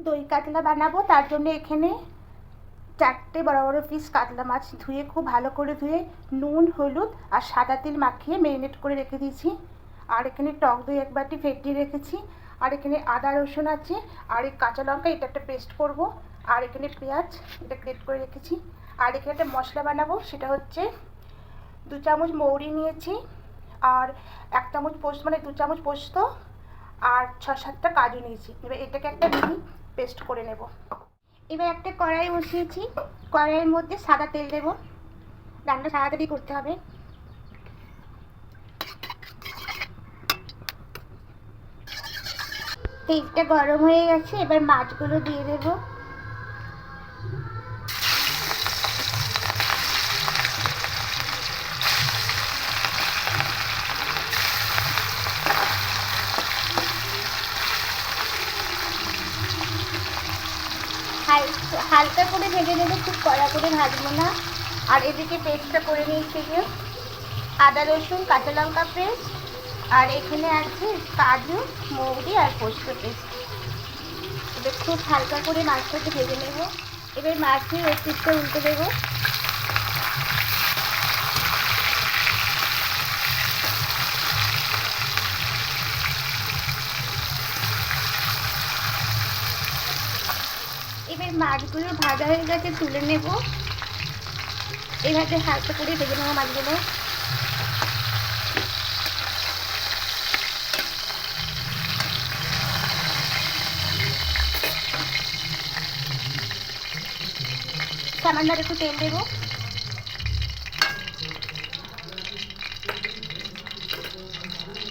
দই কাতলা বানাবো, তার জন্য এখানে চারটে বড় বড় পিস কাতলা মাছ ধুয়ে খুব ভালো করে ধুয়ে নুন, হলুদ আর সাদা তেল মাখিয়ে ম্যারিনেট করে রেখে দিয়েছি। আর এখানে টক দই এক বাটি ফেটিয়ে রেখেছি। আর এখানে আদা রসুন আছে, আর এই কাঁচা লঙ্কা এটা একটা পেস্ট করব। আর এখানে পেঁয়াজ এটা গ্রেট করে রেখেছি। আর এখানে একটা মশলা বানাবো, সেটা হচ্ছে দু চামচ মৌরি নিয়েছি, আর এক চামচ পোস্ত মানে দু চামচ পোস্ত, আর ছ সাতটা কাজু নিয়েছি। এবার এটাকে একটা মিহি পেস্ট করে নেব। এবার একটা কড়াই বসিয়েছি। কড়াইয়ের মধ্যে সাদা তেল দেব। রান্না তাড়াতাড়ি করতে হবে। তেলটা গরম হয়ে গেছে। এবার মাছগুলো দিয়ে দেবো। হালকা করে ভেজে নেব, খুব কড়া করে ভাজবো না। আর এদিকে পেস্টটা করে নিয়েছি যে আদা, রসুন, কাঁচা লঙ্কা পেস্ট। আর এখানে আছে কাজু, মৌরি আর পোস্ত পেস্ট। এবার খুব হালকা করে মাছটাকে ভেজে নেব। এবার মাছের ওই পিসটা উল্টে দেবো। মাছগুলো ভাজা হয়ে গেছে, তুলে নেব। এইভাবে হালকা করে ভেজে নেব মাছগুলো। সামান্য একটু তেল দেবো।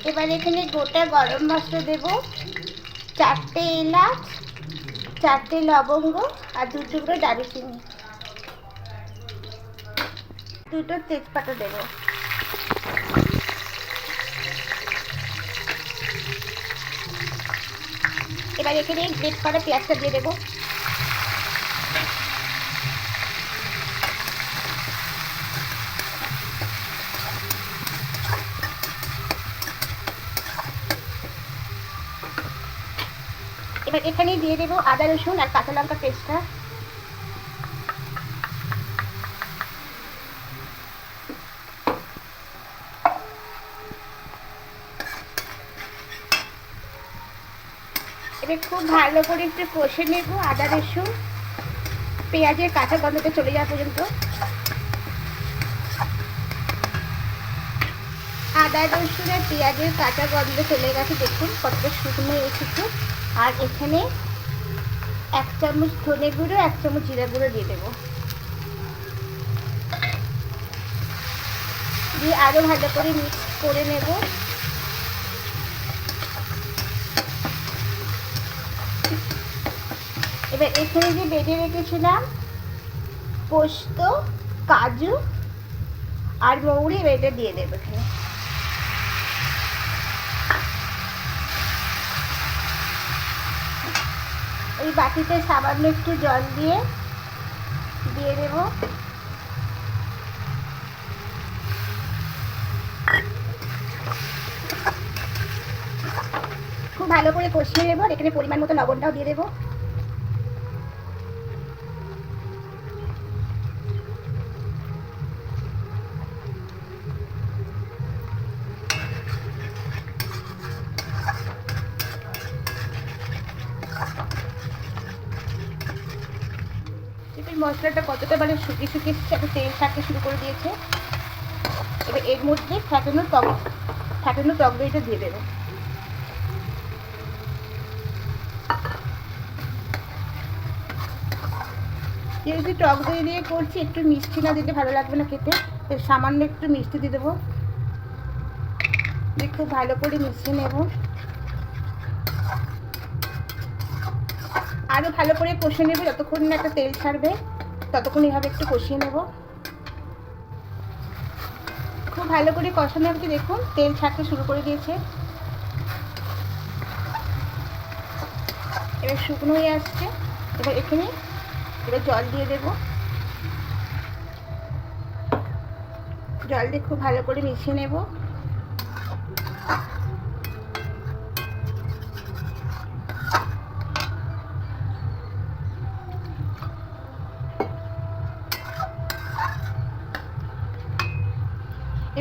এবার এখানে গোটা গরম মশলা দেবো। চারটে এলাচ চারটে লবঙ্গ আর দু টুকরো দারুচিনি। দুটো তেজপাতা দেব। এবার এখানে গ্রেট করা পেঁয়াজটা দিয়ে দেবো। এবার এখানেই দিয়ে দেবো আদা, রসুন আর কাঁচা লঙ্কা পেস্টটা। খুব ভালো করে একটু কষে নেব আদা, রসুন। পেঁয়াজের কাঁচা গন্ধটা চলে যাওয়া পর্যন্ত। আদা, রসুন আর পেঁয়াজের কাঁচা গন্ধ চলে গেছে, দেখুন কতটা শুকনো এসেছে আর এখানে এক চামচ ধনে গুঁড়ো, এক চামচ জিরা গুঁড়ো দিয়ে দেবো। দিয়ে আরও ভালো করে মিক্স করে নেব। এবার এখানে যে বেটে রেখেছিলাম, পোস্ত, কাজু আর মৌরি বেটে দিয়ে দেবো এখানে। ওই বাটিতে সামান্য একটু জল দিয়ে দিয়ে দেব। খুব ভালো করে কষিয়ে নেব এখানে পরিমাণ মতো লবণটাও দিয়ে দেবো এবার মশলাটা কতটা মানে শুকিয়ে শুকিয়ে একটা তেল থাকতে শুরু করে দিয়েছে। এবার এর মধ্যে ফ্যাটানো টক ফ্যাটানো টক দইটা দিয়ে দেবো। যেহেতু টক দই দিয়ে করছি, একটু মিষ্টি না দিলে ভালো লাগবে না খেতে। সামান্য একটু মিষ্টি দিয়ে দেবো। খুব ভালো করে মিশিয়ে নেব। আরও ভালো করে কষিয়ে নেবে, যতক্ষণ না একটা তেল ছাড়বে, ততক্ষণ এইভাবে একটু কষিয়ে নেব। খুব ভালো করে কষানো হচ্ছে দেখুন, তেল ছাড়তে শুরু করে দিয়েছে। এবার শুকনো হয়ে আসছে, এবার এখানে এবার জল দিয়ে দেব। জল দিয়ে খুব ভালো করে মিশিয়ে নেব।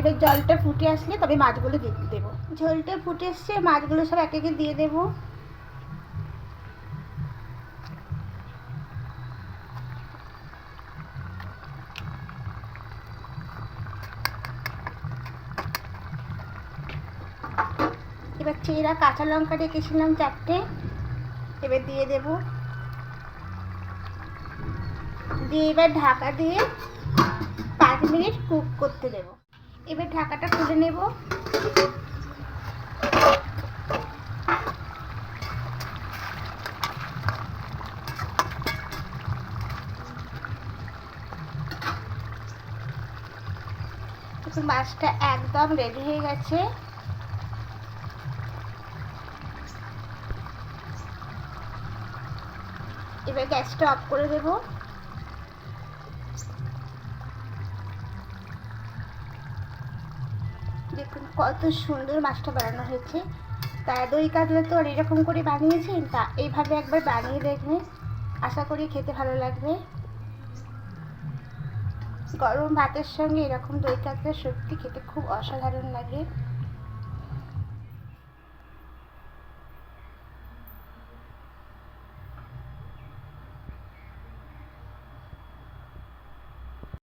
এবার জলটা ফুটে আসলে তবে মাছগুলো দিয়ে দেবো। ঝোলটা ফুটে এসছে, মাছগুলো সব এক একে দিয়ে দেবো। এবার চেরা কাঁচা লঙ্কা রেখেছিলাম চারটে, এবার দিয়ে দেব। দিয়ে এবার ঢাকা দিয়ে পাঁচ মিনিট কুক করতে দেব। এবার ঢাকাটা খুলে নেব। মাছটা একদম রেডি হয়ে গেছে। এবার গ্যাসটা অফ করে দেব। কত সুন্দর মাছটা বানানো হয়েছে। তা দই কাতলা তো আর এরকম করে বানিয়েছেন, তা এইভাবে একবার বানিয়ে দেখবেন আশা করি খেতে ভালো লাগবে। গরম ভাতের সঙ্গে এরকম দই কাতলা সত্যি খেতে খুব অসাধারণ লাগে।